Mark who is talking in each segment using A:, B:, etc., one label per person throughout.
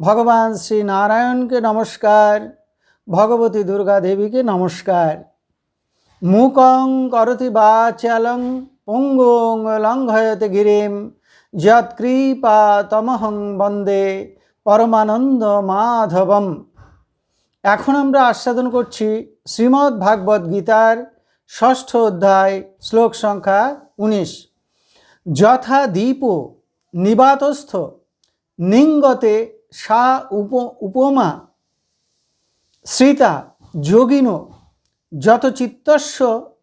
A: ভগবান শ্রী নারায়ণকে নমস্কার, ভগবতী দুর্গা দেবীকে নমস্কার। মুকং করতি বাচালং, পঙ্গং লঙ্ঘয়তে গিরিম যৎকৃপা তমহং বন্দে পরমানন্দ মাধবম। এখন আমরা আস্বাদন করছি শ্রীমদ্ ভাগবত গীতার ষষ্ঠ অধ্যায়, শ্লোক সংখ্যা উনিশ। যথা দীপ নিবাতস্থ, নিঙ্গতে সা উপ, উপমা, শ্রিতা, যোগিন, যত চিত্তস্য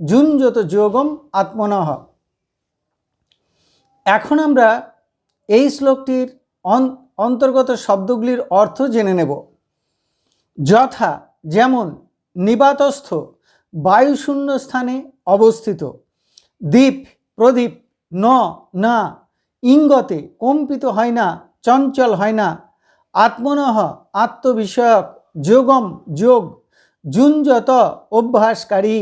A: যুঞ্জত যোগম আত্মনহ। এখন আমরা এই শ্লোকটির অন্তর্গত শব্দগুলির অর্থ জেনে নেব। যথা যেমন নিবাতস্থ, বায়ুশূন্য স্থানে অবস্থিত দ্বীপ প্রদীপ, ন, না, ইঙ্গতে কম্পিত হয় না, চঞ্চল হয় না আত্মনহ, আত্মবিষয়ক, যোগম, যোগ, যুঞ্জত, অভ্যাসকারী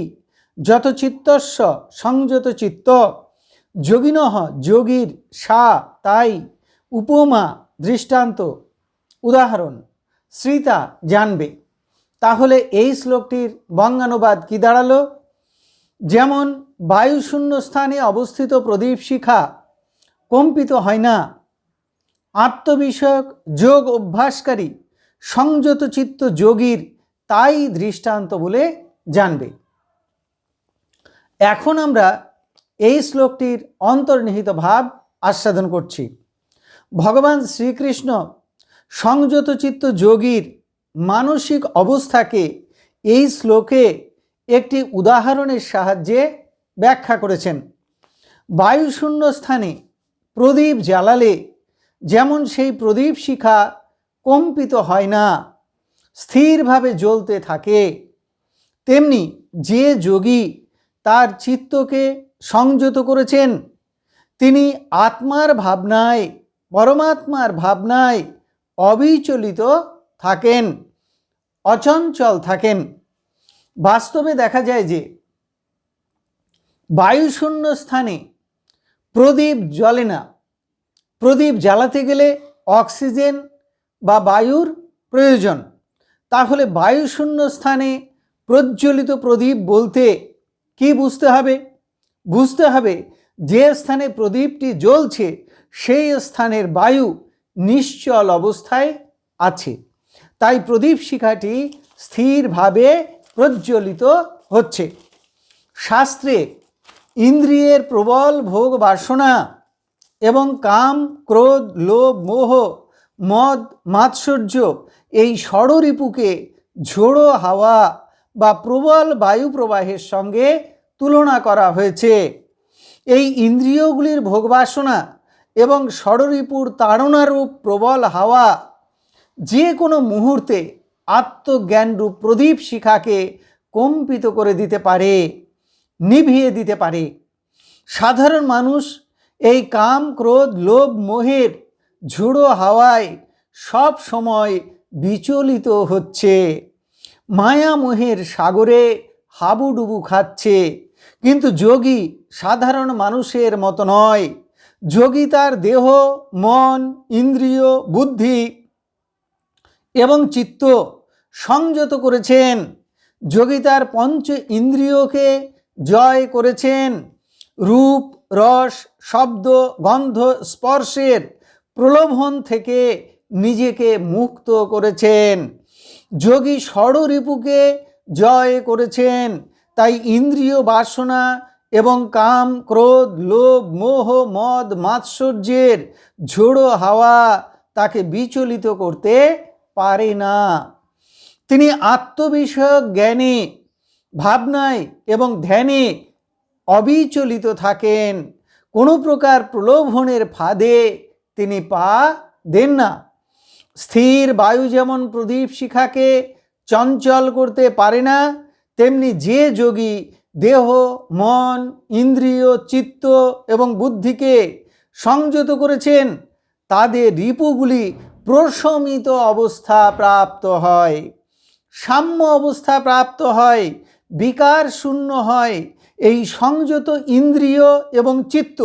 A: যত চিত্তস্য সংযত চিত্ত যোগিনহ, যোগীর, সা, তাই, উপমা, দৃষ্টান্ত। উদাহরণ, শ্রীতা জানবে। তাহলে এই শ্লোকটির বঙ্গানুবাদ কি দাঁড়াল? যেমন বায়ুশূন্য স্থানে অবস্থিত প্রদীপ শিখা, কম্পিত হয় না। আত্মবিষয়ক যোগ অভ্যাসকারী সংযত চিত্ত যোগীর তাই দৃষ্টান্ত বলে জানবে। এখন আমরা এই শ্লোকটির অন্তর্নিহিত ভাব আস্বাদন করছি। ভগবান শ্রীকৃষ্ণ সংযত চিত্ত যোগীর মানসিক অবস্থাকে এই শ্লোকে একটি উদাহরণের সাহায্যে ব্যাখ্যা করেছেন। বায়ুশূন্য স্থানে প্রদীপ জ্বালালে যেমন সেই প্রদীপ শিখা কম্পিত হয় না, স্থিরভাবে জ্বলতে থাকে, তেমনি যে যোগী তার চিত্তকে সংযত করেছেন, তিনি আত্মার ভাবনায়, পরমাত্মার ভাবনায় অবিচলিত থাকেন, অচঞ্চল থাকেন। বাস্তবে দেখা যায় যে বায়ুশূন্য স্থানে প্রদীপ জ্বলে না প্রদীপ জ্বালাতে গেলে অক্সিজেন বা বায়ুর প্রয়োজন। তাহলে বায়ুশূন্য স্থানে প্রজ্বলিত প্রদীপ বলতে কি বুঝতে হবে? বুঝতে হবে যে স্থানে প্রদীপটি জ্বলছে, সেই স্থানের বায়ু নিশ্চল অবস্থায় আছে। তাই প্রদীপ শিখাটি স্থিরভাবে প্রজ্বলিত হচ্ছে। শাস্ত্রে ইন্দ্রিয়ের প্রবল ভোগ বাসনা এবং কাম, ক্রোধ, লোভ, মোহ, মদ, মাৎসর্য এই ষড়রিপুকে ঝোড়ো হাওয়া বা প্রবল বায়ু প্রবাহের সঙ্গে তুলনা করা হয়েছে। এই ইন্দ্রিয়গুলির ভোগবাসনা এবং ষড়রিপুর তাড়নারূপ প্রবল হাওয়া যে কোনো মুহূর্তে আত্মজ্ঞানরূপ প্রদীপ শিখাকে কম্পিত করে দিতে পারে, নিভিয়ে দিতে পারে। সাধারণ মানুষ এই কাম, ক্রোধ, লোভ, মোহের, ঝুড়ো হাওয়ায় সব সময় বিচলিত হচ্ছে। মায়া মোহের সাগরে হাবুডুবু খাচ্ছে। কিন্তু যোগী সাধারণ মানুষের মতো নয়। যোগী তার দেহ, মন, ইন্দ্রিয়, বুদ্ধি এবং চিত্ত সংযত করেছেন। যোগী তার পঞ্চ ইন্দ্রিয়কে জয় করেছেন। রূপ রস, শব্দ, গন্ধ, স্পর্শের প্রলোভন থেকে নিজেকে মুক্ত করেছেন। যোগী ষড়রিপুকে জয় করেছেন। তাই ইন্দ্রিয় বাসনা এবং কাম, ক্রোধ, লোভ, মোহ, মদ, মাৎসর্যের ঝোড়ো হাওয়া তাকে বিচলিত করতে পারে না। তিনি আত্মবিষয়ক জ্ঞানে, ভাবনায় এবং ধ্যানে অবিচলিত থাকেন। কোনো প্রকার প্রলোভনের ফাঁদে তিনি পা দেন না। স্থির বায়ু যেমন প্রদীপ শিখাকে চঞ্চল করতে পারে না, তেমনি যে যোগী দেহ, মন, ইন্দ্রিয়, চিত্ত এবং বুদ্ধিকে সংযত করেছেন, তাদের রিপুগুলি প্রশমিত অবস্থা প্রাপ্ত হয়। সাম্য অবস্থা প্রাপ্ত হয়, বিকার শূন্য হয় এই সংযত ইন্দ্রিয় এবং চিত্ত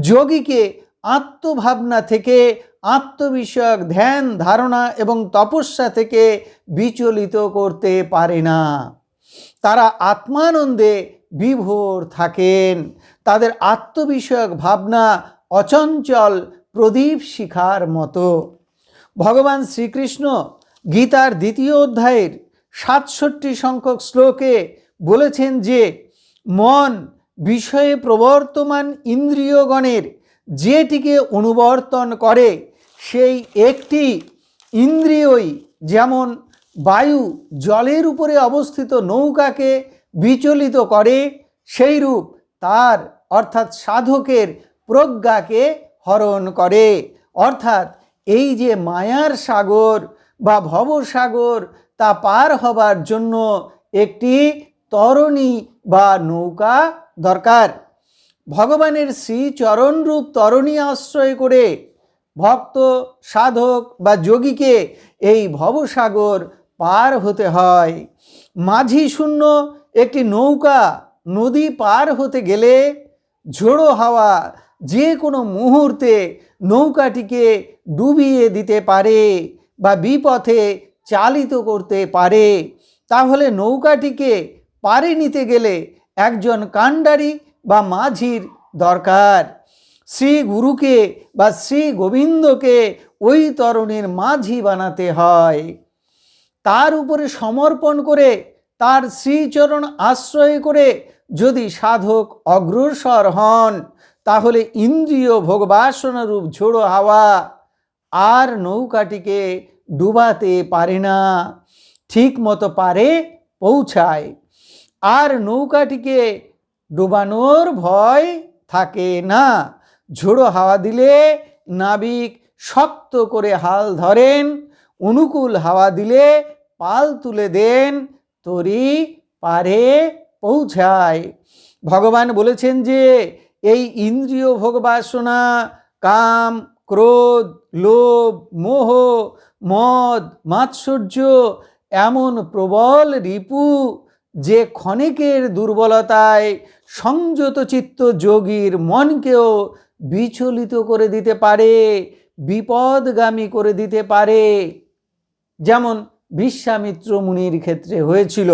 A: যোগীকে আত্মভাবনা থেকে, আত্মবিষয়ক ধ্যান, ধারণা এবং তপস্যা থেকে বিচলিত করতে পারে না। তারা আত্মানন্দে বিভোর থাকেন। তাদের আত্মবিষয়ক ভাবনা অচঞ্চল, প্রদীপ শিখার মতো। ভগবান শ্রীকৃষ্ণ গীতার দ্বিতীয় অধ্যায়ের সাতষট্টি সংখ্যক শ্লোকে বলেছেন যে মন বিষয়ে প্রবর্তমান ইন্দ্রিয়গণের যেটিকে অনুবর্তন করে, সেই একটি ইন্দ্রিয়ই যেমন বায়ু জলের উপরে অবস্থিত নৌকাকে বিচলিত করে, সেইরূপ তার অর্থাৎ সাধকের প্রজ্ঞাকে হরণ করে। অর্থাৎ এই যে মায়ার সাগর বা ভবসাগর, তা পার হবার জন্য একটি তরণী বা নৌকা দরকার। ভগবানের শ্রীচরণরূপ তরণী আশ্রয় করে ভক্ত, সাধক বা যোগীকে এই ভবসাগর পার হতে হয়। মাঝি শূন্য একটি নৌকা নদী পার হতে গেলে ঝোড়ো হাওয়া যে কোনো মুহূর্তে নৌকাটিকে ডুবিয়ে দিতে পারে বা বিপথে চালিত করতে পারে। তাহলে নৌকাটিকে পারে নিতে গেলে একজন কাণ্ডারি বা মাঝির দরকার। শ্রী গুরুকে বা শ্রী গোবিন্দকে ওই তরণের মাঝি বানাতে হয়। তার উপরে সমর্পণ করে তার শ্রীচরণ আশ্রয় করে যদি সাধক অগ্রসর হন, তাহলে ইন্দ্রিয় ভোগবাসনারূপ ঝোড়ো হাওয়া আর নৌকাটিকে ডুবাতে পারে না। ঠিক মতো পারে, পৌঁছায়। আর নৌকাটিকে ডুবানোর ভয় থাকে না। ঝোড়ো হাওয়া দিলে নাবিক শক্ত করে হাল ধরেন, অনুকূল হাওয়া দিলে পাল তুলে দেন, তরি পারে পৌঁছায়। ভগবান বলেছেন যে, এই ইন্দ্রিয় ভোগবাসনা কাম, ক্রোধ, লোভ, মোহ, মদ, মাৎসর্য, এমন প্রবল রিপু যে ক্ষণিকের দুর্বলতায় সংযত চিত্ত যোগীর মনকেও বিচলিত করে দিতে পারে, বিপদগামী করে দিতে পারে, যেমন বিশ্বামিত্র মুনির ক্ষেত্রে হয়েছিল।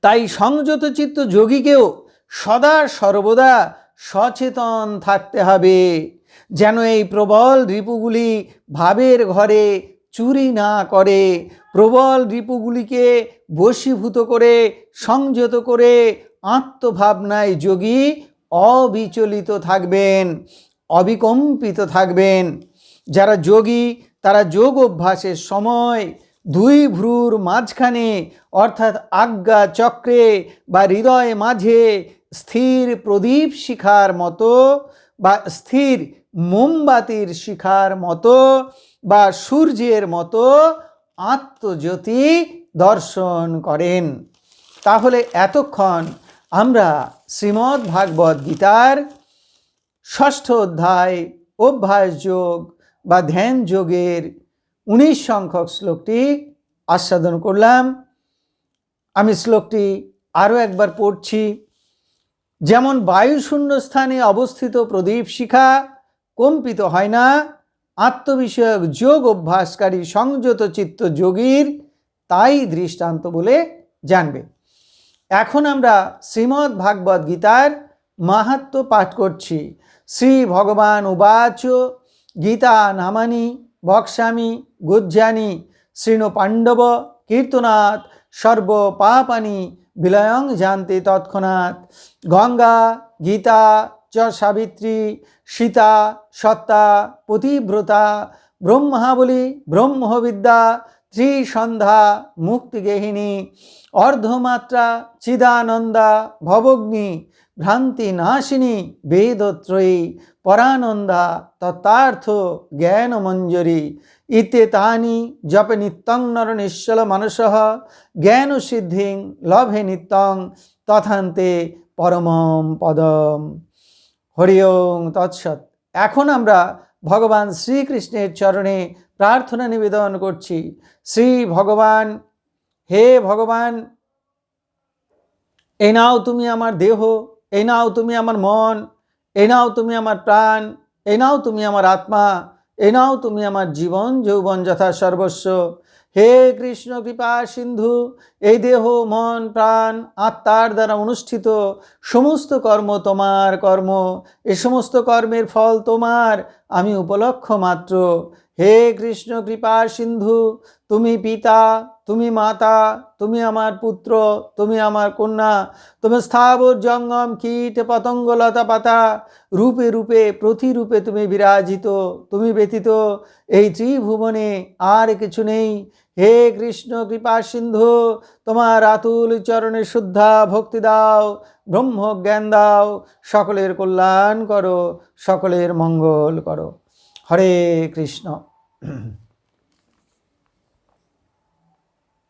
A: তাই সংযত চিত্ত যোগীকেও সদা সর্বদা সচেতন থাকতে হবে, যেন এই প্রবল রিপুগুলি ভাবের ঘরে চুরি না করে প্রবল রিপুগুলিকে বশীভূত করে, সংযত করে আত্মভাবনায় যোগী অবিচলিত থাকবেন, অবিকম্পিত থাকবেন। যারা যোগী, তারা যোগ অভ্যাসের সময় দুই ভ্রুর মাঝখানে, অর্থাৎ আজ্ঞা চক্রে বা হৃদয় মাঝে স্থির প্রদীপ শিখার মতো বা স্থির মোমবাতির শিখার মতো বা সূর্যের মতো আত্মজ্যোতি দর্শন করেন। তাহলে এতক্ষণ আমরা শ্রীমদ্ ভাগবত গীতার ষষ্ঠ অধ্যায়, অভ্যাস যোগ বা ধ্যান যোগের উনিশ সংখ্যক শ্লোকটি আস্বাদন করলাম। আমি শ্লোকটি আরও একবার পড়ছি। যেমন বায়ুশূন্য স্থানে অবস্থিত প্রদীপ শিখা কম্পিত হয় না আত্মবিষয়ক যোগ অভ্যাসকারী সংযত চিত্ত যোগীর তাই দৃষ্টান্ত বলে জানবে। এখন আমরা শ্রীমদ্ ভাগবত গীতার মাহাত্ম পাঠ করছি। শ্রী ভগবান উবাচ, গীতা নামানি বক্সামি গুজ্জানি শৃণু পাণ্ডব, কীর্তনাথ, সর্ব পাপানি, বিলয়ং জানতে তৎক্ষণাৎ। গঙ্গা, গীতা চ সাবিত্রী সীতা, সত্তা, পতিব্রতা, ব্রহ্মাবলী, ব্রহ্মবিদ্যা, ত্রিসন্ধ্যা মুক্তিগেহিনী অর্ধমাত্রা, চিদানন্দা, ভবগ্নি ভ্রান্তি নাশিনী বেদত্রয়ী, পরানন্দা, তত্ত্বার্থ জ্ঞান মঞ্জরি ইতে তানি জপে নিত্যং নর নিশ্চল মানস জ্ঞান সিদ্ধিং লভে নিত্যং, তথান্তে পরমম পদম। হরি ওং তৎসৎ। এখন আমরা ভগবান শ্রীকৃষ্ণের চরণে প্রার্থনা নিবেদন করছি। শ্রী ভগবান, হে ভগবান, এই নাও তুমি আমার দেহ, এই নাও তুমি আমার মন, এই নাও তুমি আমার প্রাণ, এই নাও তুমি আমার আত্মা, এই নাও তুমি আমার জীবন, যৌবন যথা সর্বস্ব। হে কৃষ্ণ কৃপা সিন্ধু, এই দেহ, মন, প্রাণ, আত্মার দ্বারা অনুষ্ঠিত সমস্ত কর্ম তোমার কর্ম। এ সমস্ত কর্মের ফল তোমার, আমি উপলক্ষ মাত্র। হে কৃষ্ণ কৃপা সিন্ধু, তুমি পিতা, তুমি মাতা, তুমি আমার পুত্র, তুমি আমার কন্যা, তুমি স্থাবর জঙ্গম, কীট, পতঙ্গ, লতা পাতা, রূপে রূপে, প্রতিরূপে তুমি বিরাজিত, তুমি ব্যতীত। এই ত্রিভুবনে আর কিছু নেই হে কৃষ্ণ, কৃপা সিন্ধু, তোমার আতুল চরণে শুদ্ধা ভক্তি দাও, ব্রহ্ম জ্ঞান দাও, সকলের কল্যাণ করো, সকলের মঙ্গল করো। হরে কৃষ্ণ।